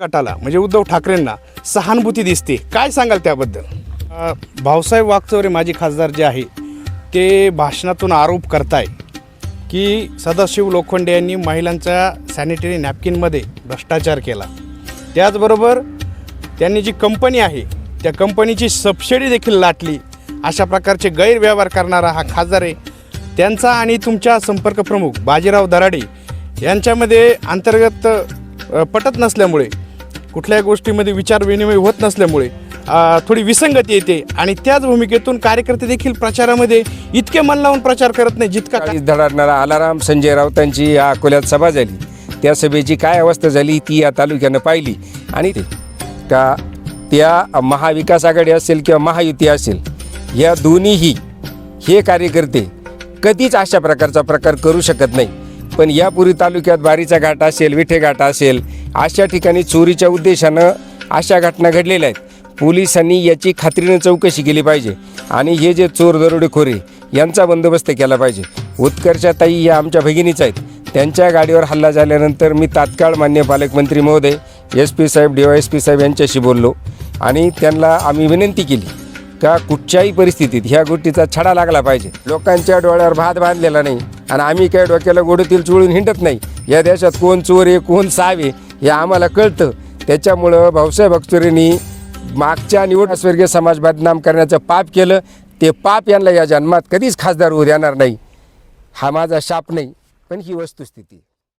गटाला म्हणजे उद्धव ठाकरेंना सहानुभूती दिसते. काय सांगाल त्याबद्दल? भाऊसाहेब वागचौरे माजी खासदार जे आहे ते भाषणातून आरोप करताय की सदाशिव लोखंडे यांनी महिलांच्या सॅनिटरी नॅपकिनमध्ये भ्रष्टाचार केला. त्याचबरोबर त्यांनी जी कंपनी आहे त्या कंपनीची सबसिडी देखील लाटली. अशा प्रकारचे गैरव्यवहार करणारा हा खासदार आहे. त्यांचा आणि तुमच्या संपर्क प्रमुख बाजीराव दराडे यांच्यामध्ये अंतर्गत पटत नसल्यामुळे कुठल्याही गोष्टीमध्ये विचार विनिमय होत नसल्यामुळे थोडी विसंगती येते. आणि त्याच भूमिकेतून कार्यकर्ते देखील प्रचारामध्ये इतके मन लावून प्रचार करत नाही जितका धडाडणारा आलाराम संजय राऊतांची या अकोल्यात सभा झाली. त्या सभेची काय अवस्था झाली ती या तालुक्यानं पाहिली. आणि त्या का त्या महाविकास आघाडी असेल किंवा महायुती असेल या दोन्हीही हे कार्यकर्ते कधीच अशा प्रकारचा प्रकार करू शकत नाही. पण यापूर्वी तालुक्यात बारीचा घाट असेल विठे घाट असेल अशा ठिकाणी चोरीच्या उद्देशानं अशा घटना घडलेल्या आहेत. पोलिसांनी याची खात्रीनं चौकशी केली पाहिजे आणि हे जे चोर दरोडेखोरे यांचा बंदोबस्त केला पाहिजे. उत्कर्षाताई या आमच्या भगिनीच आहेत. त्यांच्या गाडीवर हल्ला झाल्यानंतर मी तात्काळ मान्य पालकमंत्री महोदय एस पी साहेब डी वाय एस पी साहेब यांच्याशी बोललो आणि त्यांना आम्ही विनंती केली का कुठच्याही परिस्थितीत ह्या गोष्टीचा छडा लागला पाहिजे. लोकांच्या डोळ्यावर भात बांधलेला नाही आणि आम्ही काय डोक्याला गोडतील चुळून हिंडत नाही. या देशात कोण चोर आहे कोण सावे हे आम्हाला कळतं. त्याच्यामुळं भाऊसाहेब अक्षरेंनी मागच्या निवड स्वर्गीय समाज बदनाम करण्याचं पाप केलं. ते पाप यांना या जन्मात कधीच खासदार होऊ देणार नाही. हा माझा शाप नाही पण ही वस्तुस्थिती.